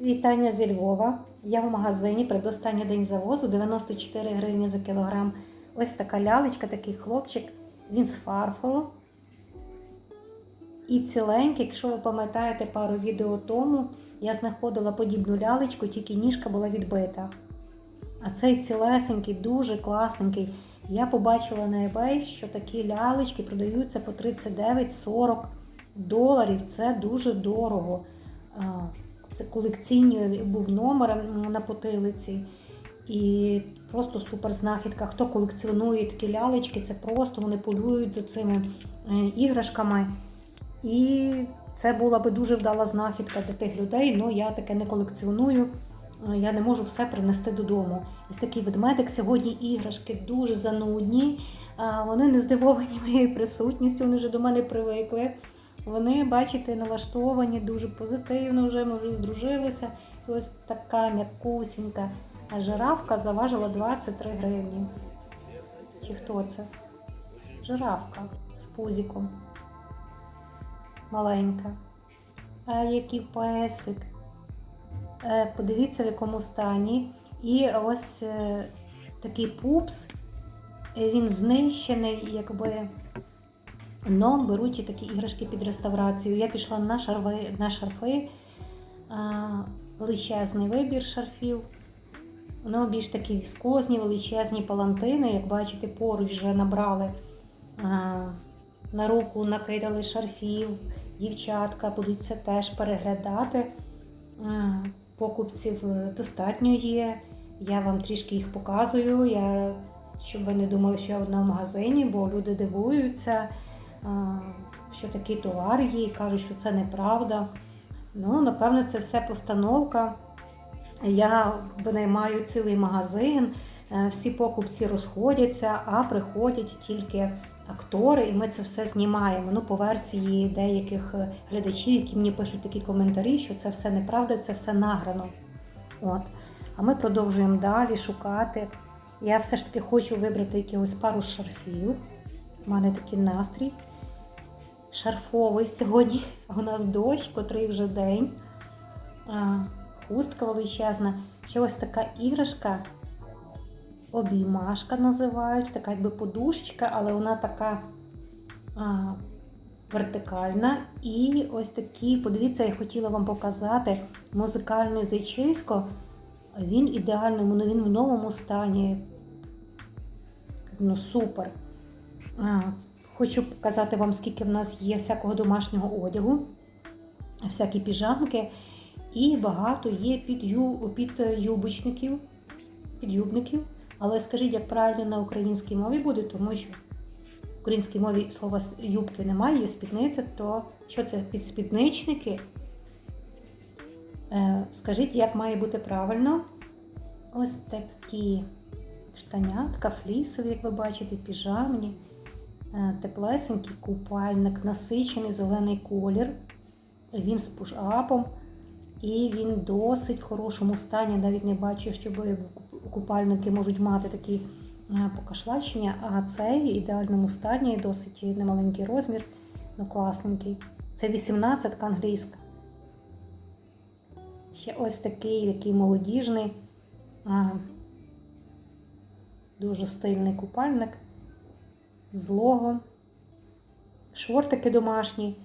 Вітання зі Львова. Я в магазині предостанній день завозу 94 гривні за кілограм. Ось така лялечка, такий хлопчик. Він з фарфору. І ціленький, якщо ви пам'ятаєте пару відео тому, я знаходила подібну лялечку, тільки ніжка була відбита. А цей цілесенький, дуже класненький. Я побачила на eBay, що такі лялечки продаються по 39-40 доларів. Це дуже дорого. Це колекційний був номер на потилиці. І просто супер знахідка. Хто колекціонує такі лялечки, це просто вони полюють за цими е, іграшками. І це була би дуже вдала знахідка для тих людей. але я таке не колекціоную. Е, Я не можу все принести додому. Ось такий ведмедик сьогодні іграшки дуже занудні. Вони не здивовані моєю присутністю, вони вже до мене привикли. Вони, бачите, налаштовані дуже позитивно, вже ми вже здружилися. І ось така м'якусінька. Жирафка заважила 23 гривні. Чи хто це? Жирафка з пузиком. Маленька. А який песик. Е, Подивіться, в якому стані. І ось е, такий пупс, він знищений, якби. Но беруть такі іграшки під реставрацію. Я пішла на шарфи, на шарфи величезний вибір шарфів. Воно більш такі віскозні, величезні палантини. Як бачите, поруч вже набрали а, на руку, накидали шарфів. Дівчатка будуть це теж переглядати. А, Покупців е, достатньо є. Я вам трішки їх показую. Я, щоб ви не думали, що я одна в магазині, бо люди дивуються, що такий товар є, і кажуть, що це неправда. Ну, напевно, це все постановка. Я винаймаю цілий магазин, е, всі покупці розходяться, а приходять тільки актори, і ми це все знімаємо. Ну, по версії деяких е, глядачів, які мені пишуть такі коментарі, що це все неправда, це все награно. От. А ми продовжуємо далі шукати. Я все ж таки хочу вибрати якихось пару шарфів. У мене такий настрій. Шарфовий сьогодні. У нас дощ, котрий вже день. Хустка величезна. Ще ось така іграшка. Обіймашка називають, така якби подушечка, але вона така а, вертикальна. І ось такий, подивіться, я хотіла вам показати музикальний зайчисько. Він ідеальному, ну він в новому стані. Ну, супер. А, Хочу показати вам, скільки в нас є всякого домашнього одягу, всякі піжамки. І багато є під, ю, під юбочників, підюбників. Але скажіть, як правильно на українській мові буде, тому що в українській мові слова юбки немає, є спідниця, то що це підспідничники? Е, Скажіть, як має бути правильно? Ось такі штанятка, флісові, як ви бачите, піжамні, теплесенький купальник, насичений зелений колір. Він з пушапом. І він досить в хорошому стані. Навіть не бачу, що купальники можуть мати такі е, покашлачення, а цей в ідеальному стані, досить немаленький розмір, ну класненький. Це 18 англійська. Ще ось такий, такий молодіжний, дуже стильний купальник з лого. Шортики домашні,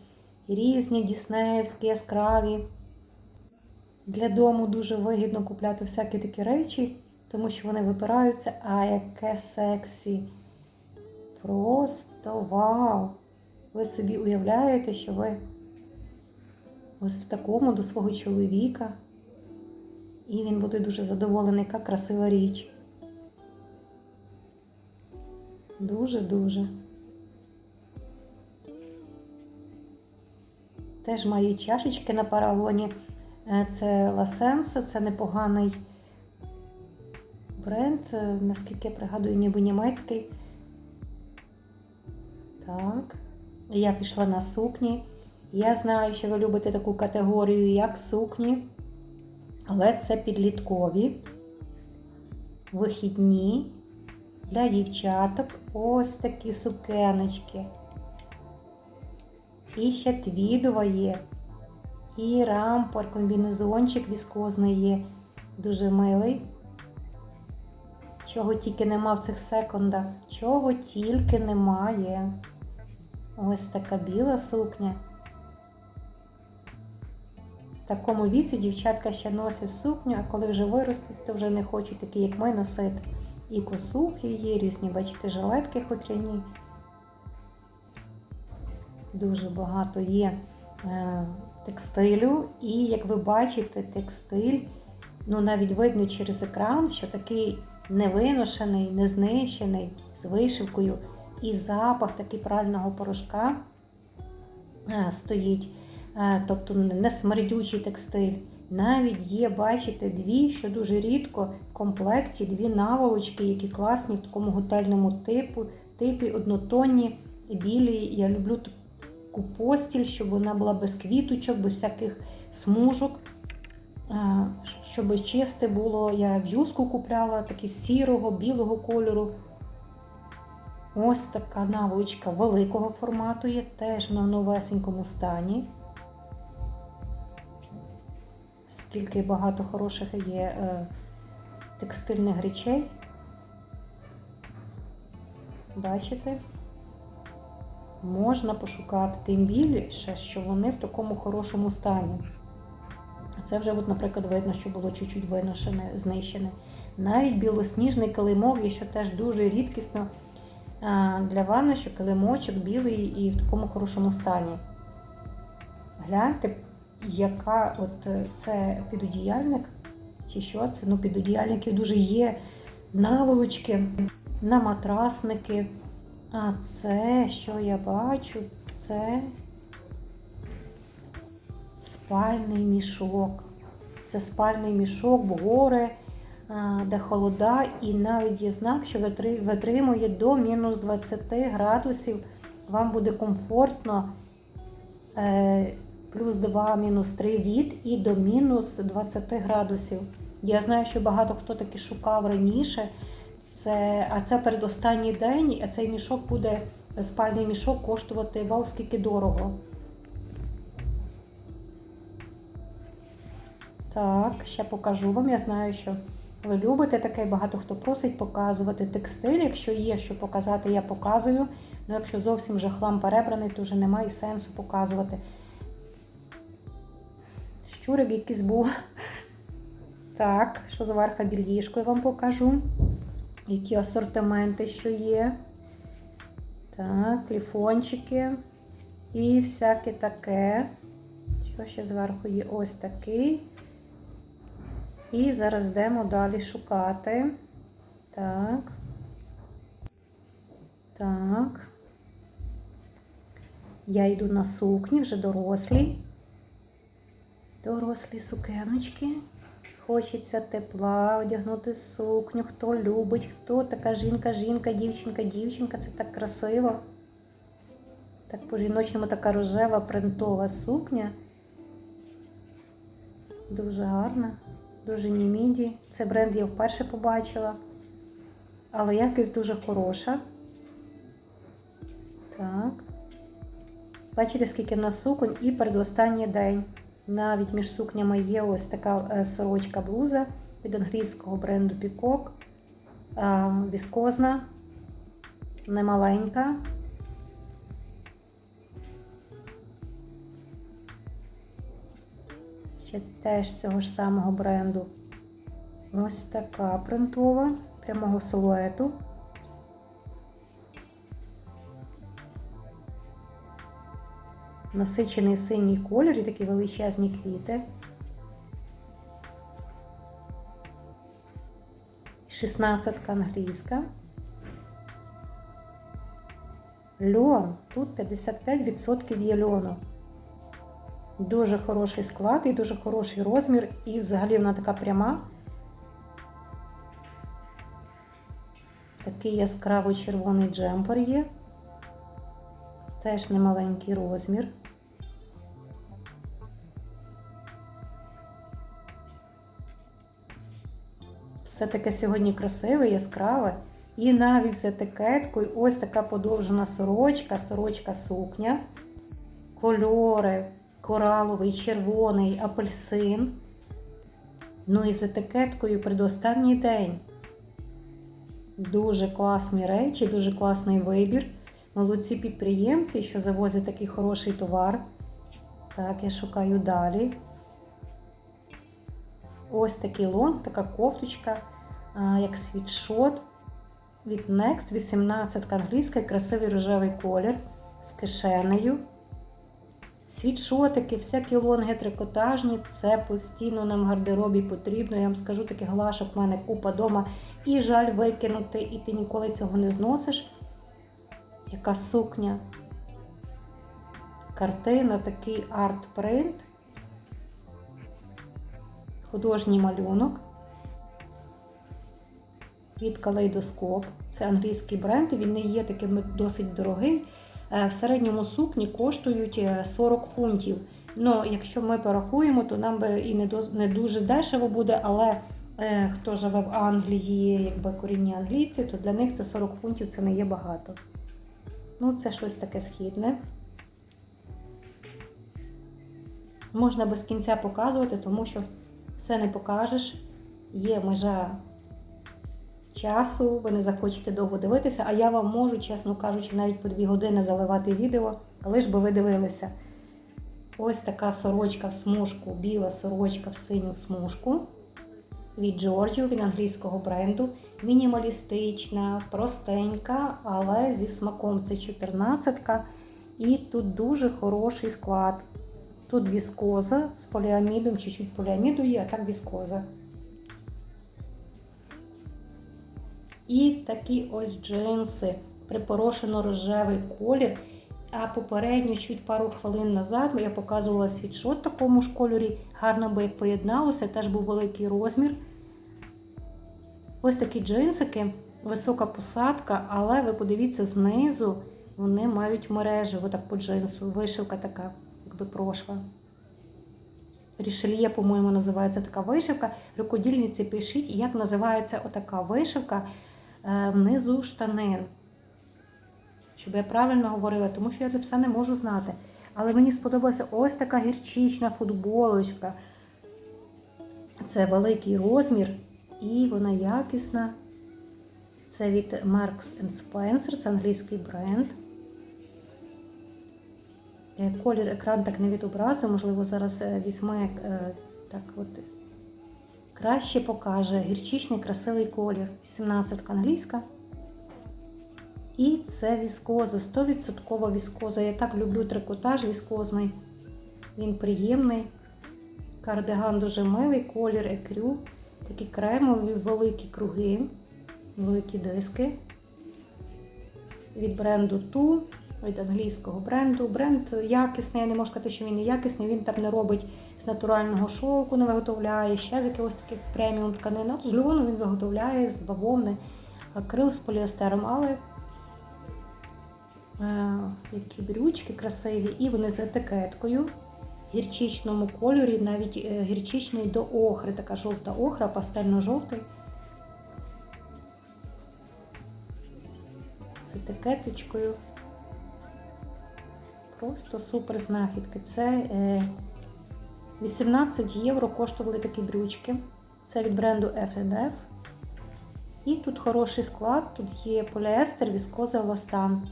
різні, діснеївські, яскраві. Для дому дуже вигідно купляти всякі такі речі, тому що вони випираються. А яке сексі! Просто вау! Ви собі уявляєте, що ви ось в такому до свого чоловіка, і він буде дуже задоволений, яка красива річ. Дуже-дуже. Теж має чашечки на паралоні. Е, Це Ласенса, це непоганий бренд, е, наскільки я пригадую, ніби німецький. Так, я пішла на сукні. Я знаю, що ви любите таку категорію, як сукні, але це підліткові, вихідні для дівчаток ось такі сукеночки. І ще твідова є. І рампор, комбінезончик віскозний є. Дуже милий. Чого тільки нема в цих секундах. Чого тільки немає. Ось така біла сукня. В такому віці дівчатка ще носять сукню, а коли вже виростуть, то вже не хочуть такі, як ми, носити. І косухи є, різні, бачите, жилетки хутряні. Дуже багато є е, текстилю, і як ви бачите, текстиль, ну навіть видно через екран, що такий невиношений, незнищений, з вишивкою, і запах такий прального порошка е, стоїть. Е, тобто не смердючий текстиль. Навіть є, бачите, дві, що дуже рідко в комплекті, дві наволочки, які класні в такому готельному типу, типі однотонні, білі. Я люблю таку постіль, щоб вона була без квіточок, без всяких смужок. Щоб чисте було, я в'юзку купляла, такі сірого, білого кольору. Ось така наволочка великого формату є, теж на новесенькому стані. Скільки багато хороших є е, текстильних речей. Бачите? Можна пошукати, тим більше, що вони в такому хорошому стані. Це вже, от, наприклад, видно, що було чуть-чуть виношене, знищене. Навіть білосніжний килимок, є, що теж дуже рідкісно для ванни, що килимочок білий і в такому хорошому стані. Гляньте, яка от е, це підодіяльник, чи що це? Ну, підодіяльників дуже є наволочки, на матрасники. А це, що я бачу, це спальний мішок. Це спальний мішок в гори, де холода, і навіть є знак, що витримує до мінус 20 градусів. Вам буде комфортно е, плюс 2, мінус 3 від і до мінус 20 градусів. Я знаю, що багато хто таки шукав раніше. Це, А це передостанній день, а цей мішок буде, спальний мішок, коштувати вау, скільки дорого. Так, ще покажу вам. Я знаю, що ви любите таке, багато хто просить показувати текстиль. Якщо є що показати, я показую. Ну, якщо зовсім вже хлам перебраний, то вже немає сенсу показувати. Щурик якийсь був. Так, що зверху більїшко я вам покажу. Які асортименти, що є. Так, пліфончики. І всяке таке. Що ще зверху є? Ось такий. І зараз йдемо далі шукати. Так. Так. Я йду на сукні, вже дорослі. Дорослі сукеночки. Хочеться тепла, одягнути сукню. Хто любить, хто така жінка, жінка, дівчинка, дівчинка. Це так красиво. Так по-жіночному така рожева принтова сукня. Дуже гарна, дуже німіді. Це бренд я вперше побачила. Але якість дуже хороша. Так. Бачите, скільки в нас суконь і передостанній день. Навіть між сукнями є ось така е, сорочка блуза від англійського бренду Peacock. Віскозна, немаленька. Ще теж цього ж самого бренду. Ось така принтова, прямого силуету. Насичений синій колір і такі величезні квіти. 16 англійська. Льон. Тут 55% є льону. Дуже хороший склад і дуже хороший розмір, і взагалі вона така пряма. Такий яскраво червоний джемпер є. Теж немаленький розмір. Все таке сьогодні красиве, яскраве. І навіть з етикеткою ось така подовжена сорочка, сорочка сукня. Кольори кораловий, червоний, апельсин. Ну і з етикеткою предостанній день. Дуже класні речі, дуже класний вибір. Молодці підприємці, що завозять такий хороший товар. Так, я шукаю далі. Ось такий лон, така кофточка, як світшот від Next, 18 англійська, красивий рожевий колір з кишенею. Світшотики, всякі лонги трикотажні, це постійно нам в гардеробі потрібно. Я вам скажу, таких глашок в мене купа дома. І жаль викинути, і ти ніколи цього не зносиш. Яка сукня. Картина, такий арт-принт. Художній малюнок. Від калейдоскоп. Це англійський бренд, він не є таким досить дорогий. Е, В середньому сукні коштують е, 40 фунтів. Ну, якщо ми порахуємо, то нам би і не, дуже дешево буде, але е, хто живе в Англії, якби корінні англійці, то для них це 40 фунтів це не є багато. Ну, це щось таке східне. Можна без кінця показувати, тому що все не покажеш. Є межа часу, ви не захочете довго дивитися, а я вам можу, чесно кажучи, навіть по дві години заливати відео, лиш би ви дивилися. Ось така сорочка в смужку, біла сорочка в синю смужку від Giorgio, від англійського бренду. Мінімалістична, простенька, але зі смаком. Це 14-ка. І тут дуже хороший склад. Тут віскоза з поліамідом, чуть-чуть поліаміду є, а так віскоза. І такі ось джинси, припорошено рожевий колір. А попередньо, чуть пару хвилин назад, я показувала світшот в такому ж кольорі. Гарно би як поєдналося, теж був великий розмір. Ось такі джинсики, висока посадка, але ви подивіться, знизу вони мають мережі, отак по джинсу. Вишивка така, якби прошва. Рішельє, по-моєму, називається така вишивка. Рукодільниці пишіть, як називається отака вишивка е, внизу штанин. Щоб я правильно говорила, тому що я це все не можу знати. Але мені сподобалася ось така гірчична футболочка. Це великий розмір і вона якісна. Це від Marks Spencer, це англійський бренд. Е, Колір екран так не відобразив, можливо, зараз е, візьме е, так от краще покаже. Гірчичний красивий колір. 18 англійська. І це віскоза, 100% віскоза. Я так люблю трикотаж віскозний. Він приємний. Кардиган дуже милий, колір екрю. Такі кремові великі круги, великі диски. Від бренду Ту, від англійського бренду. Бренд якісний, я не можу сказати, що він не якісний. Він там не робить з натурального шовку, не виготовляє, ще з якогось таких преміум тканин. От з льону він виготовляє з бавовни, акрил з поліестером, але е, які брючки красиві, і вони з етикеткою. Гірчичному кольорі, навіть е, гірчичний до охри, така жовта охра, пастельно-жовтий. З етикеточкою. Просто супер знахідки. Це е, 18 євро коштували такі брючки. Це від бренду F&F. І тут хороший склад, тут є поліестер, віскоза, еластан.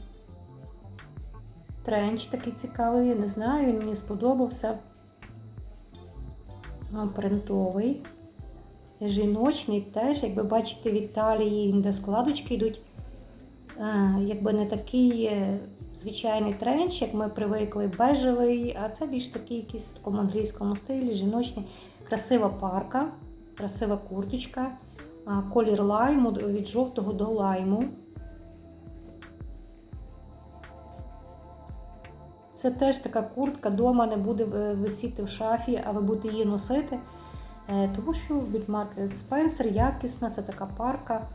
Тренч такий цікавий, я не знаю, він мені сподобався. Принтовий. Жіночний теж, як ви бачите, в Італії він де складочки йдуть. Якби не такий е, звичайний тренч, як ми привикли, бежевий, а це більш такий якийсь в такому англійському стилі, жіночний. Красива парка, красива курточка, колір лайму від жовтого до лайму. Це теж така куртка дома не буде е, висіти в шафі, а ви будете її носити. Е, Тому що від марки Spencer якісна, це така парка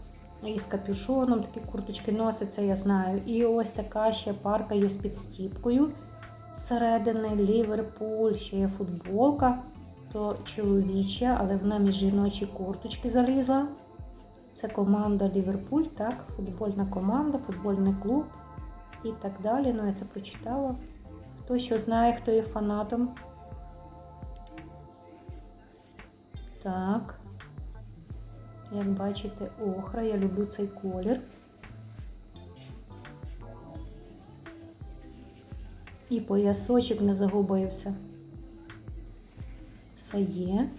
і з капюшоном такі курточки носяться, я знаю. І ось така ще парка є з підстіпкою. Зсередини Ліверпуль, ще є футболка, то чоловіча, але вона між жіночі курточки залізла. Це команда Ліверпуль, так, футбольна команда, футбольний клуб і так далі. Ну, я це прочитала. Хто що знає, хто є фанатом. Так. Як бачите, охра, я люблю цей колір. І поясочок не загубився. Все є.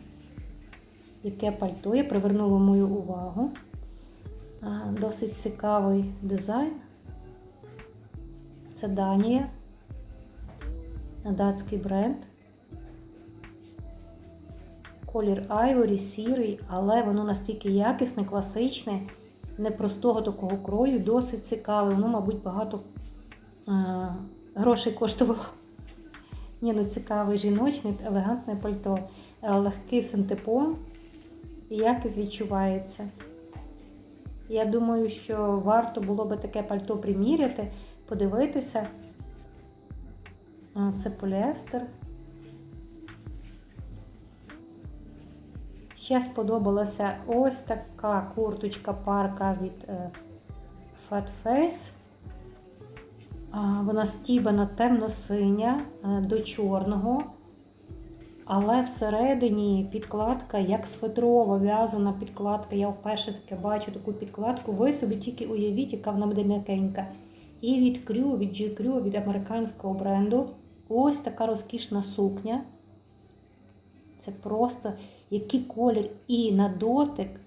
Яке пальто я привернуло мою увагу. Досить цікавий дизайн. Це Данія. Датський бренд. Колір айворі, сірий, але воно настільки якісне, класичне, непростого такого крою, досить цікаве. Воно, мабуть, багато а, грошей коштувало. Ні, ну цікавий жіночний, елегантне пальто, Е, легкий синтепон і якість відчувається. Я думаю, що варто було би таке пальто приміряти, подивитися. Це поліестер. Ще сподобалася ось така курточка парка від е, Fat Face. Вона стібана темно-синя е, до чорного, але всередині підкладка як светрова, в'язана підкладка. Я вперше таке бачу таку підкладку. Ви собі тільки уявіть, яка вона буде м'якенька. І від Крю, від G-Crew, від американського бренду. Ось така розкішна сукня. Це просто який колір і на дотик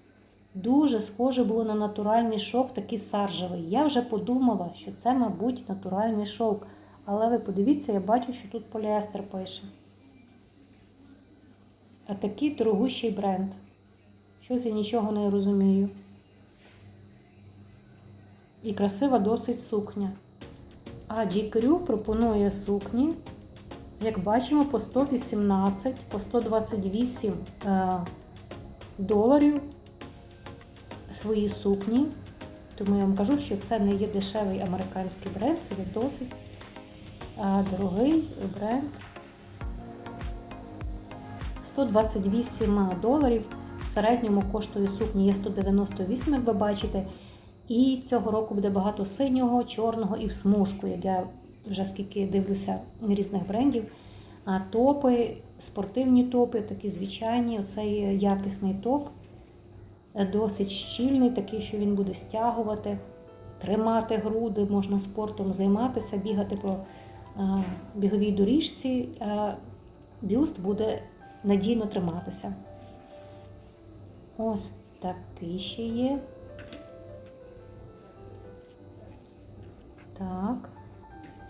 дуже схоже було на натуральний шовк, такий саржевий. Я вже подумала, що це, мабуть, натуральний шовк. Але ви подивіться, я бачу, що тут поліестер пише. А такий дорогущий бренд. Щось я нічого не розумію. І красива досить сукня. А G-Crew пропонує сукні як бачимо, по 118, по 128 е, доларів свої сукні. Тому я вам кажу, що це не є дешевий американський бренд, це є досить е, дорогий бренд. 128 доларів. В середньому коштує сукні є 198, як ви бачите. І цього року буде багато синього, чорного і в смужку, як я вже скільки дивлюся різних брендів. А топи, спортивні топи, такі звичайні. Оцей якісний топ, досить щільний, такий, що він буде стягувати, тримати груди, можна спортом займатися, бігати по біговій доріжці, бюст буде надійно триматися. Ось такий ще є. Так.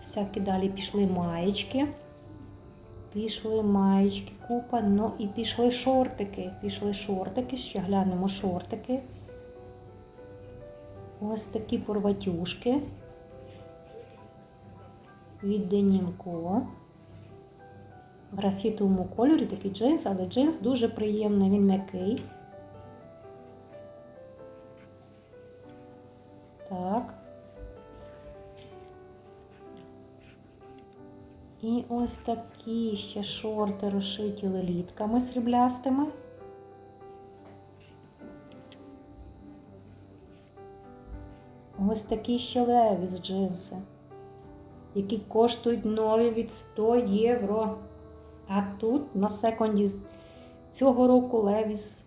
Всякі далі пішли маєчки. Пішли маєчки, купа, ну і пішли шортики. Пішли шортики, ще глянемо шортики. Ось такі порватюшки. Від Денінко. В графітовому кольорі такий джинс, але джинс дуже приємний, він м'який. Так. І ось такі ще шорти розшиті лелітками сріблястими. Ось такі ще левіс джинси, які коштують нові від 100 євро. А тут на секунді цього року левіс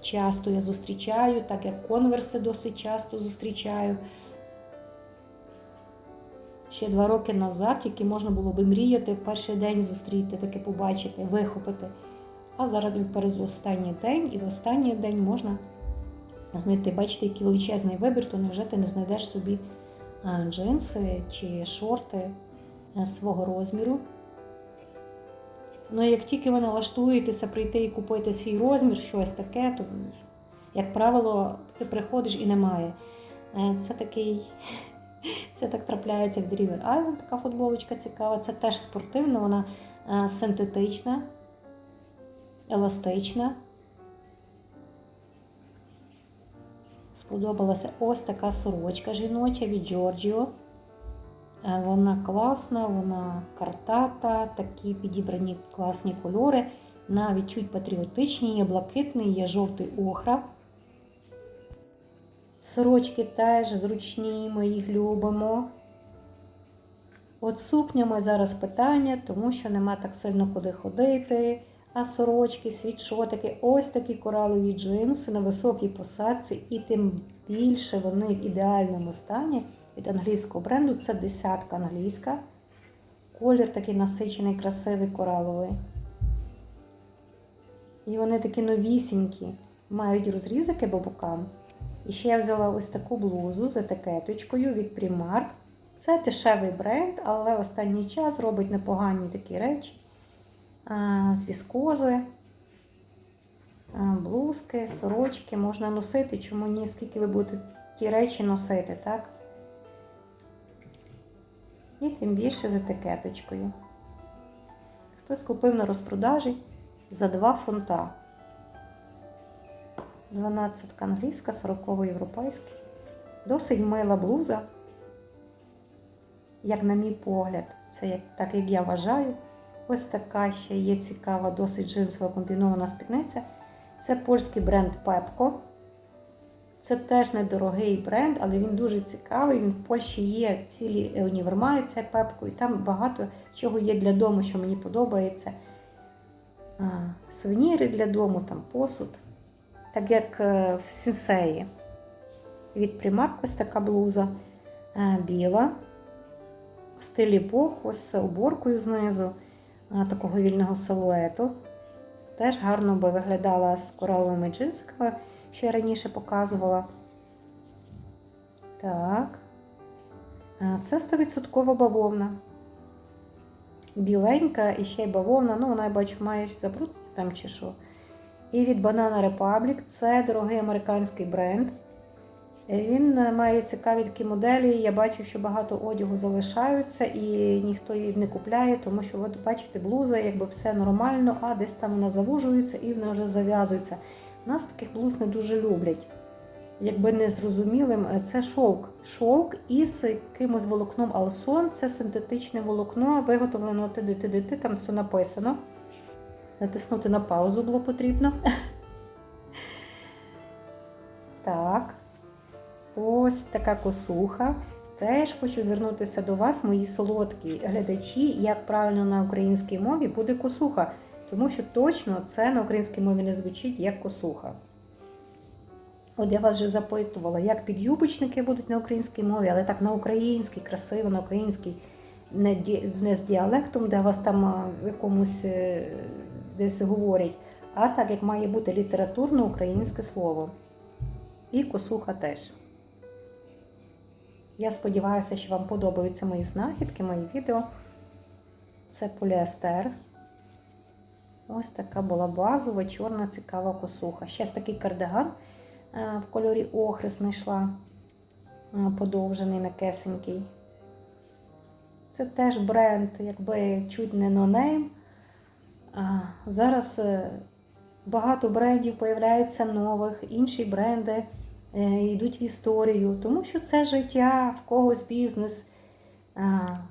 часто я зустрічаю, так як конверси досить часто зустрічаю ще два роки назад, тільки можна було би мріяти в перший день зустріти, таке побачити, вихопити. А зараз перед останній день і в останній день можна знайти, бачите, який величезний вибір, то невже ти не знайдеш собі джинси чи шорти свого розміру. Ну, як тільки ви налаштуєтеся прийти і купити свій розмір, щось таке, то, як правило, ти приходиш і немає. Е, це такий це так трапляється в River Island, така футболочка цікава. Це теж спортивна, вона е, синтетична, еластична. Сподобалася ось така сорочка жіноча від Giorgio. Е, Вона класна, вона картата, такі підібрані класні кольори. Навіть чуть патріотичні, є блакитний, є жовтий охра. Сорочки теж зручні, ми їх любимо. От сукнями зараз питання, тому що нема так сильно куди ходити. А сорочки, світшотики, ось такі коралові джинси на високій посадці, і тим більше вони в ідеальному стані від англійського бренду. Це десятка англійська. Колір такий насичений, красивий кораловий. І вони такі новісінькі, мають розрізики по бокам. І ще я взяла ось таку блузу з етикеточкою від Primark. Це дешевий бренд, але останній час робить непогані такі речі. З віскози, блузки, сорочки можна носити, чому ні, скільки ви будете ті речі носити, так? І тим більше з етикеточкою. Хтось купив на розпродажі за 2 фунта. 12 англійська, 40 європейська. Досить мила блуза, як на мій погляд, це як, так як я вважаю. Ось така ще є цікава, досить джинсова комбінована спідниця. Це польський бренд Pepco. Це теж недорогий бренд, але він дуже цікавий. Він в Польщі є цілі універмаги, це Pepco, і там багато чого є для дому, що мені подобається. А, сувеніри для дому, там посуд. Так як е, в Сінсеї. Від Primark ось така блуза е, біла, в стилі боху з оборкою знизу, е, такого вільного силуету. Теж гарно би виглядала з кораловими джинсиками, що я раніше показувала. Так. Це 100% бавовна. Біленька і ще й бавовна. Ну, вона, я бачу, має забруднення там чи що. І від Banana Republic це дорогий американський бренд. Він має цікаві такі моделі. Я бачу, що багато одягу залишаються і ніхто її не купляє, тому що, от бачите, блуза, якби все нормально, а десь там вона завужується і вона вже зав'язується. Нас таких блуз не дуже люблять. Якби не зрозумілим, це шовк. Шовк із якимось волокном Алсон, це синтетичне волокно, виготовлено ти-ти-ти-ти, там все написано. Натиснути на паузу було потрібно. Так. Ось така косуха. Теж хочу звернутися до вас, мої солодкі глядачі, як правильно на українській мові буде косуха. Тому що точно це на українській мові не звучить як косуха. От я вас вже запитувала, як підюбочники будуть на українській мові, але так на українській, красиво, на українській, не, з діалектом, де вас там в якомусь е, десь говорять, а так як має бути літературно українське слово. І косуха теж. Я сподіваюся, що вам подобаються мої знахідки, мої відео. Це поліестер. Ось така була базова, чорна, цікава косуха. Ще такий кардиган е, в кольорі охри знайшла, е, подовжений, м'якесенький. Це теж бренд, якби чуть не нонейм. Зараз е, багато брендів появляється нових, інші бренди е, йдуть в історію, тому що це життя, в когось бізнес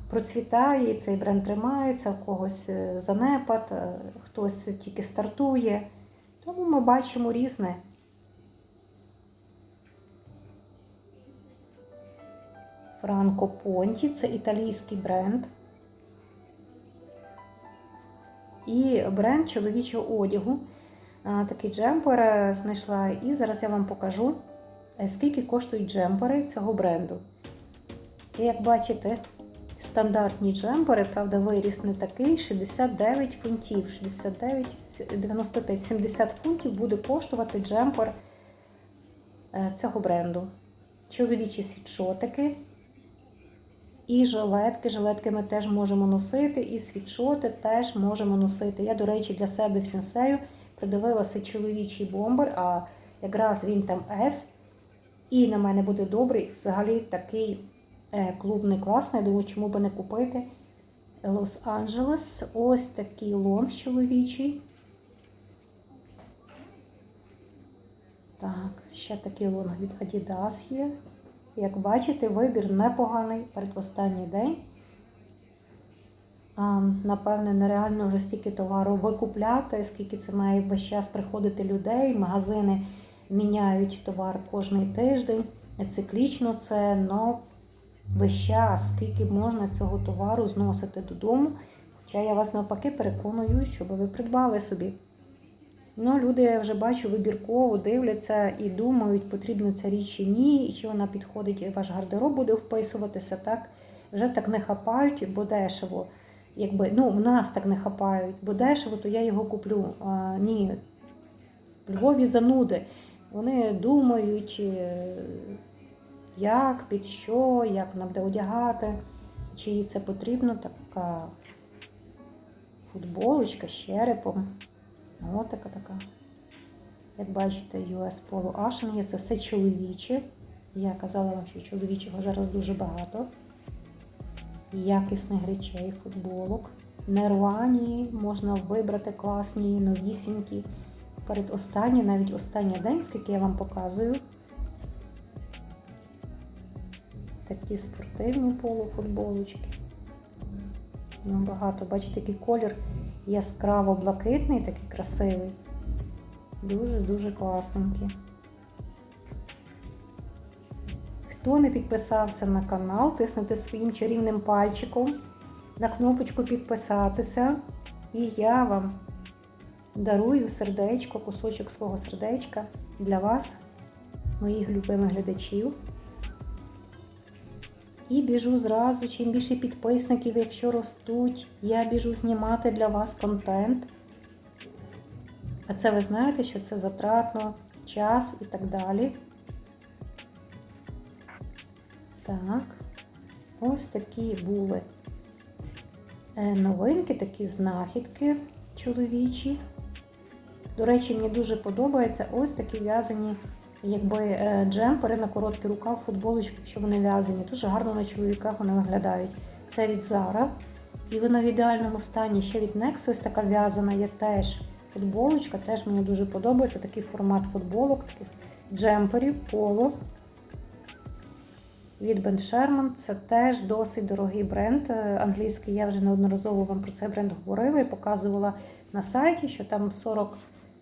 процвітає, цей бренд тримається, в когось е, занепад, хтось тільки стартує. Тому ми бачимо різне. Франко Понті це італійський бренд. І бренд чоловічого одягу. Такий джемпер е, знайшла, і зараз я вам покажу, е, скільки коштують джемпери цього бренду. І як бачите, стандартні джемпери, правда, виріс не такий 69 фунтів, 69, 95, 70 фунтів буде коштувати джемпер е, цього бренду. Чоловічі світшотики. І жилетки. Жилетки ми теж можемо носити, і світшоти теж можемо носити. Я, до речі, для себе в сенсею придивилася чоловічий бомбер, а якраз він там S. І на мене буде добрий. Взагалі такий е, клубний класний. Думаю, чому би не купити. Лос-Анджелес. Ось такий лонг чоловічий. Так, ще такий лонг від Adidas є. Як бачите, вибір непоганий передостанній день. Напевне, нереально вже стільки товару викупляти, скільки це має весь час приходити людей. Магазини міняють товар кожний тиждень. Циклічно це, але весь час, скільки можна цього товару зносити додому. Хоча я вас навпаки переконую, щоб ви придбали собі. Ну, люди я вже бачу вибірково дивляться і думають, потрібна ця річ чи ні, і чи вона підходить, і ваш гардероб буде вписуватися, так? Вже так не хапають, бо дешево. Якби, ну, в нас так не хапають, бо дешево, то я його куплю. А, ні, Львові зануди. Вони думають, е, як, під що, як вона буде одягати, чи їй це потрібно, така футболочка з черепом. Ось така. Як бачите, US Polo є, це все чоловіче. Я казала вам, що чоловічого зараз дуже багато. Якісних речей, футболок. Нервані, можна вибрати класні, новісінькі. Перед останній, навіть останній день, скільки я вам показую. Такі спортивні полуфутболочки. Ну, багато. Бачите, який колір яскраво блакитний, такий красивий. Дуже-дуже класненький. Хто не підписався на канал, тиснути своїм чарівним пальчиком на кнопочку підписатися. І я вам дарую сердечко, кусочок свого сердечка для вас, моїх любимих глядачів. І біжу зразу, чим більше підписників, якщо ростуть, я біжу знімати для вас контент. А це ви знаєте, що це затратно, час і так далі. Так, ось такі були е, новинки, такі знахідки чоловічі. До речі, мені дуже подобається ось такі в'язані якби е, джемпери на короткий рукав, футболочки, якщо вони в'язані. Дуже гарно на чоловіках вони виглядають. Це від Zara. І вона в ідеальному стані ще від Next, ось така в'язана є теж футболочка. Теж мені дуже подобається такий формат футболок, таких джемперів, поло. Від Ben Sherman. Це теж досить дорогий бренд е, англійський. Я вже неодноразово вам про цей бренд говорила і показувала на сайті, що там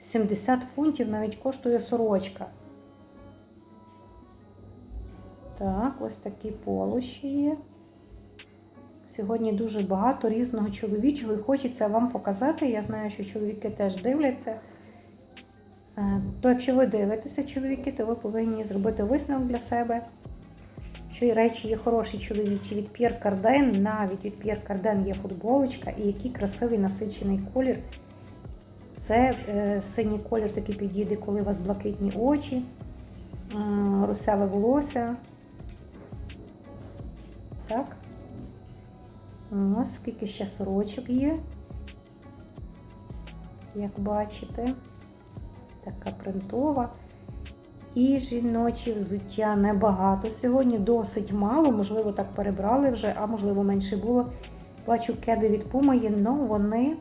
40-70 фунтів навіть коштує сорочка. Так, ось такі полощі є. Сьогодні дуже багато різного чоловічого і хочеться вам показати. Я знаю, що чоловіки теж дивляться. Е, То, якщо ви дивитеся чоловіки, то ви повинні зробити висновок для себе, що і речі є хороші чоловічі. Від Pierre Cardin, навіть від Pierre Cardin є футболочка, і який красивий насичений колір. Це е, синій колір такий підійде, коли у вас блакитні очі, е, русяве волосся. Так. Ось скільки ще сорочок є. Як бачите, така принтова. І жіночі взуття небагато. Сьогодні досить мало, можливо, так перебрали вже, а можливо, менше було. Бачу, кеди від Puma є, але вони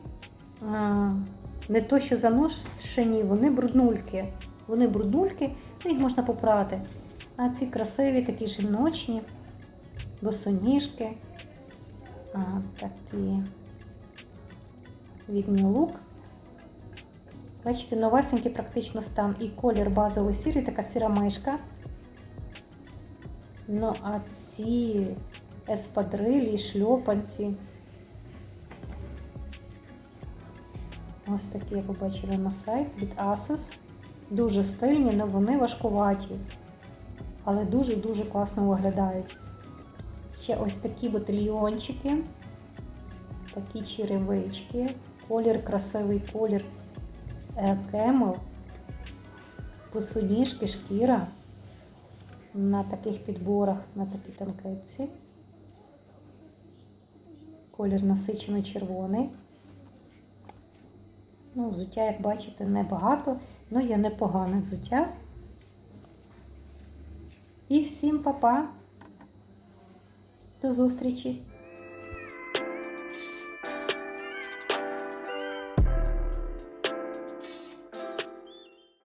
а, не то, що заношені, вони бруднульки. Вони бруднульки, ну, їх можна попрати. А ці красиві, такі жіночні, босоніжки. А, такі від Look. Бачите, новесенький практично стан. І колір базовий сірий, така сіра мишка. Ну, а ці еспадрилі, шльопанці. Ось такі я побачила на сайт від Asus. Дуже стильні, але вони важкуваті. Але дуже-дуже класно виглядають. Ще ось такі ботильйончики, такі черевички, колір, красивий колір кемел, посудніжки, шкіра на таких підборах, на такій танкетці. Колір насичено червоний. Ну, взуття, як бачите, небагато, але є непогане взуття. І всім па-па! До зустрічі!